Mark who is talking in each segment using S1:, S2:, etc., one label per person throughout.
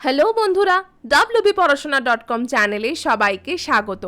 S1: Hello বন্ধুরা WB পড়াশোনা dot com চ্যানেলে সবাইকে স্বাগত।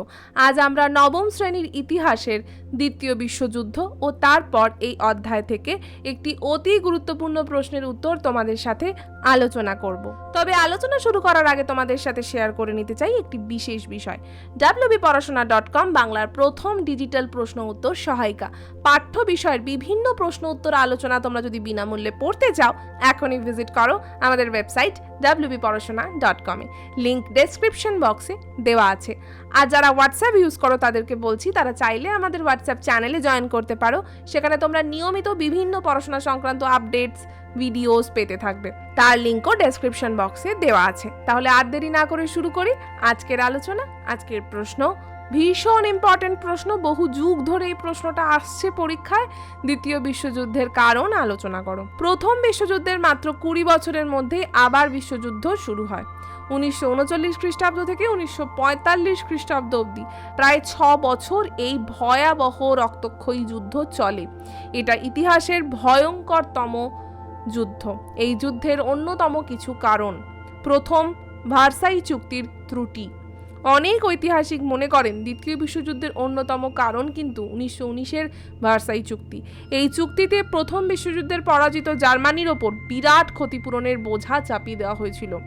S1: আজ আমরা নবম শ্রেণির ইতিহাসের দ্বিতীয় বিশ্বযুদ্ধ ও তারপর এই অধ্যায় থেকে একটি অতি গুরুত্বপূর্ণ প্রশ্নের উত্তর তোমাদের সাথে আলোচনা করব। তবে আলোচনা শুরু করার আগে তোমাদের সাথে শেয়ার করে নিতে চাই একটি বিশেষ বিষয়। ডাব্লিউবি পড়াশোনা ডট কম বাংলার প্রথম ডিজিটাল প্রশ্ন উত্তর সহায়িকা। পাঠ্য বিষয়ের বিভিন্ন প্রশ্ন উত্তর আলোচনা তোমরা যদি বিনামূল্যে পড়তে চাও, এখনই ভিজিট করো আমাদের ওয়েবসাইট ডাব্লিউবি পড়াশোনা ডট কমে লিঙ্ক ডেসক্রিপশন বক্সে দেওয়া আছে। আর যারা হোয়াটসঅ্যাপ ইউজ করো, তাদেরকে বলছি, তারা চাইলে আমাদের হোয়াটসঅ্যাপ চ্যানেলে জয়েন করতে পারো। সেখানে তোমরা নিয়মিত বিভিন্ন পড়াশোনা সংক্রান্ত আপডেটস ভিডিওস পেতে থাকবে। তার লিঙ্কও ডেসক্রিপশন বক্সে দেওয়া আছে। তাহলে আর দেরি না করে শুরু করি। আজকের আলোচনা, আজকের প্রশ্ন। ভীষণ ইম্পর্টেন্ট প্রশ্ন। বহু যুগ ধরে এই প্রশ্নটা আসছে পরীক্ষায়। দ্বিতীয় বিশ্বযুদ্ধের কারণ আলোচনা করো। প্রথম বিশ্বযুদ্ধের মাত্র কুড়ি বছরের মধ্যে আবার বিশ্বযুদ্ধ শুরু হয়। উনিশশো উনচল্লিশ খ্রিস্টাব্দ থেকে উনিশশো পঁয়তাল্লিশ খ্রিস্টাব্দ অবধি। প্রায় ছ বছর এই ভয়াবহ রক্তক্ষয়ী যুদ্ধ চলে। এটা ইতিহাসের ভয়ঙ্করতম যুদ্ধ। এই যুদ্ধের অন্যতম কিছু কারণ। প্রথম ভার্সাই চুক্তির ত্রুটি। অনেক ঐতিহাসিক মনে করেন। দ্বিতীয় বিশ্বযুদ্ধের অন্যতম কারণ কিন্তু উনিশশো উনিশের ভার্সাই চুক্তি। এই চুক্তিতে প্রথম বিশ্বযুদ্ধের পরাজিত জার্মানির ওপর বিরাট ক্ষতিপূরণের বোঝা চাপিয়ে দেওয়া হয়েছিল।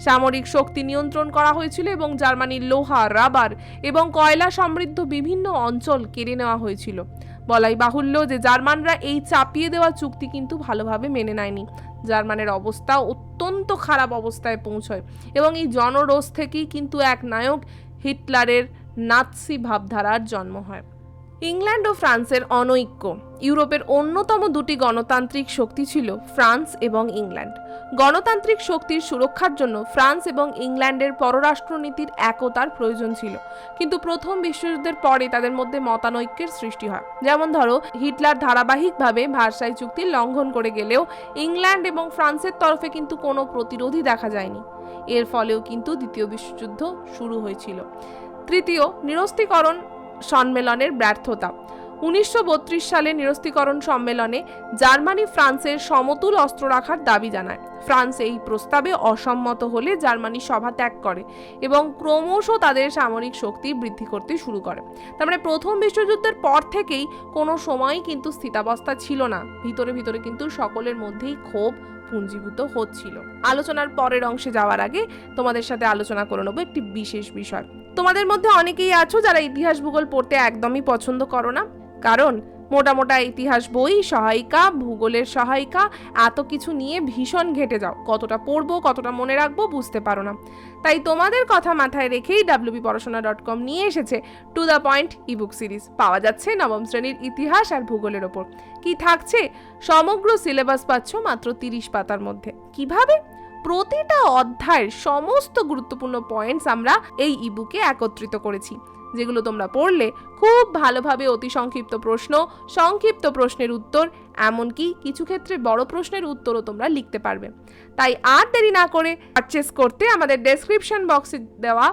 S1: সামরিক শক্তি নিয়ন্ত্রণ করা হয়েছিল এবং জার্মানির লোহা, রাবার এবং কয়লা সমৃদ্ধ বিভিন্ন অঞ্চল কেড়ে নেওয়া হয়েছিল। বলাই বাহুল্য যে জার্মানরা এই চাপিয়ে দেওয়া চুক্তি কিন্তু ভালোভাবে মেনে নেয়নি। জার্মানের অবস্থা অত্যন্ত খারাপ অবস্থায় পৌঁছয়। এবং এই জনরোষ থেকেই কিন্তু এক নায়ক হিটলারের নাৎসি ভাবধারার জন্ম হয়। ইংল্যান্ড ও ফ্রান্সের অনৈক্য। ইউরোপের অন্যতম দুটি গণতান্ত্রিক শক্তি ছিল ফ্রান্স এবং ইংল্যান্ড। গণতান্ত্রিক শক্তির সুরক্ষার জন্য ফ্রান্স এবং ইংল্যান্ডের পররাষ্ট্রনীতির একতার প্রয়োজন ছিল। কিন্তু প্রথম বিশ্বযুদ্ধের পরে তাদের মধ্যে মতানৈক্যের সৃষ্টি হয়। যেমন ধরো, হিটলার ধারাবাহিকভাবে ভার্সাই চুক্তি লঙ্ঘন করে গেলেও ইংল্যান্ড এবং ফ্রান্সের তরফে কিন্তু কোনো প্রতিরোধই দেখা যায়নি। এর ফলেও কিন্তু দ্বিতীয় বিশ্বযুদ্ধ শুরু হয়েছিল। তৃতীয়, নিরস্ত্রীকরণ সম্মেলনের ব্যর্থতা। উনিশশো বত্রিশ সালে নিরস্ত্রীকরণ সম্মেলনে জার্মানি ফ্রান্সের সমতুল অস্ত্র রাখার দাবি জানায়। ফ্রান্স এই প্রস্তাবে অসম্মত হলে জার্মানি সভা ত্যাগ করে এবং ক্রমশ তাদের সামরিক শক্তি বৃদ্ধি করতে শুরু করে। তার মানে প্রথম বিশ্বযুদ্ধের পর থেকেই কোনো সময়ই কিন্তু স্থিতাবস্থা ছিল না। ভিতরে ভিতরে কিন্তু সকলের মধ্যেই ক্ষোভ পুঞ্জীভূত হচ্ছিল। আলোচনার পরের অংশে যাওয়ার আগে তোমাদের সাথে আলোচনা করে নেব একটি বিশেষ বিষয়। তোমাদের মধ্যে অনেকেই আছো যারা ইতিহাস ভূগোল পড়তে একদমই পছন্দ করো না। কারণ মোটা মোটা ইতিহাস বই, সহায়িকা, ভূগোলের সহায়িকা, এত কিছু নিয়ে ভীষণ ঘেটে যাও। কতটা পড়ব, কতটা মনে রাখব বুঝতে পারো না। তাই তোমাদের কথা মাথায় রেখেই ডাব্লিউবি পড়াশোনা ডট কম নিয়ে এসেছে to the point ebook series পাওয়া যাচ্ছে নবম শ্রেণির ইতিহাস আর ভূগোলের ওপর। কি থাকছে? সমগ্র সিলেবাস পাচ্ছ মাত্র তিরিশ পাতার মধ্যে। কীভাবে? প্রতিটা অধ্যায়ের সমস্ত গুরুত্বপূর্ণ পয়েন্টস আমরা এই ইবুকে একত্রিত করেছি। যেগুলো তোমরা পড়লে খুব ভালোভাবে অতি সংক্ষিপ্ত প্রশ্ন, সংক্ষিপ্ত প্রশ্নের উত্তর, এমনকি কিছু ক্ষেত্রে বড় প্রশ্নের উত্তরও তোমরা লিখতে পারবে। তাই আর দেরি না করে পারচেস করতে আমাদের ডেসক্রিপশন বক্সে দেওয়া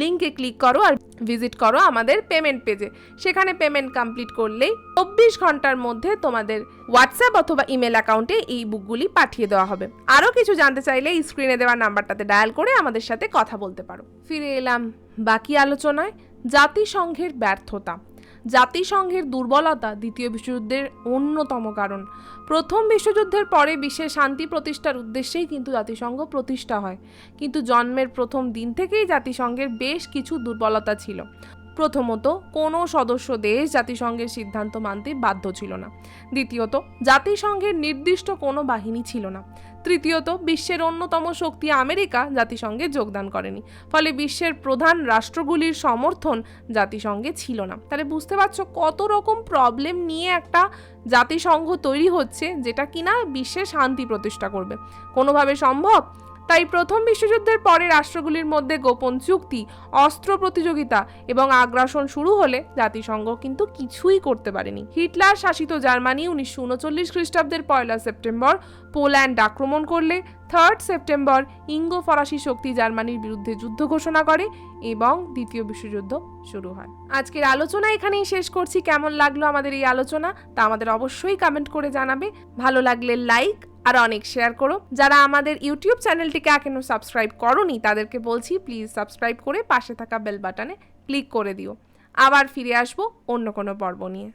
S1: লিঙ্কে ক্লিক করো আর ভিজিট করো আমাদের পেমেন্ট পেজে সেখানে পেমেন্ট কমপ্লিট করলেই চব্বিশ ঘণ্টার মধ্যে তোমাদের হোয়াটসঅ্যাপ অথবা ইমেল অ্যাকাউন্টে এই বুকগুলি পাঠিয়ে দেওয়া হবে। আরও কিছু জানতে চাইলে স্ক্রিনে দেওয়া নাম্বারটাতে ডায়াল করে আমাদের সাথে কথা বলতে পারো। ফিরে এলাম বাকি আলোচনায়। জাতিসংঘের ব্যর্থতা। জাতিসংঘের দুর্বলতা দ্বিতীয় বিশ্বযুদ্ধের অন্যতম কারণ। প্রথম বিশ্বযুদ্ধের পরে বিশ্বের শান্তি প্রতিষ্ঠার উদ্দেশ্যেই কিন্তু জাতিসংঘ প্রতিষ্ঠা হয়। কিন্তু জন্মের প্রথম দিন থেকেই জাতিসংঘের বেশ কিছু দুর্বলতা ছিল। প্রথমত, কোনো সদস্য দেশ জাতিসংঘের সিদ্ধান্ত মানতে বাধ্য ছিল না। দ্বিতীয়ত, জাতিসংঘের নির্দিষ্ট কোনো বাহিনী ছিল না। তৃতীয়ত, বিশ্বের অন্যতম শক্তি আমেরিকা জাতিসংঘে যোগদান করেনি। ফলে বিশ্বের প্রধান রাষ্ট্রগুলির সমর্থন জাতিসংঘে ছিল না। তাহলে বুঝতে পারছ কত রকম প্রবলেম নিয়ে একটা জাতিসংঘ তৈরি হচ্ছে, যেটা কিনা বিশ্বে শান্তি প্রতিষ্ঠা করবে। কোনোভাবে সম্ভব? তাই প্রথম বিশ্বযুদ্ধের পরে রাষ্ট্রগুলির মধ্যে গোপন চুক্তি, অস্ত্র প্রতিযোগিতা এবং আগ্রাসন শুরু হলে জাতিসংঘ কিন্তু কিছুই করতে পারেনি। হিটলার শাসিত জার্মানি উনিশশো উনচল্লিশ খ্রিস্টাব্দের পয়লা সেপ্টেম্বর পোল্যান্ড আক্রমণ করলে, থার্ড সেপ্টেম্বর ইঙ্গো ফরাসি শক্তি জার্মানির বিরুদ্ধে যুদ্ধ ঘোষণা করে এবং দ্বিতীয় বিশ্বযুদ্ধ শুরু হয়। আজকের আলোচনা এখানেই শেষ করছি। কেমন লাগল আমাদের এই আলোচনা তা আমাদের অবশ্যই কমেন্ট করে জানাবে। ভালো লাগলে লাইক আর অনেক শেয়ার করো। যারা আমাদের ইউটিউব চ্যানেলটিকে এখনও সাবস্ক্রাইব করনি, তাদেরকে বলছি প্লিজ সাবস্ক্রাইব করে পাশে থাকা বেল বাটনে ক্লিক করে দিও। আবার ফিরে আসব অন্য কোনো পর্ব নিয়ে।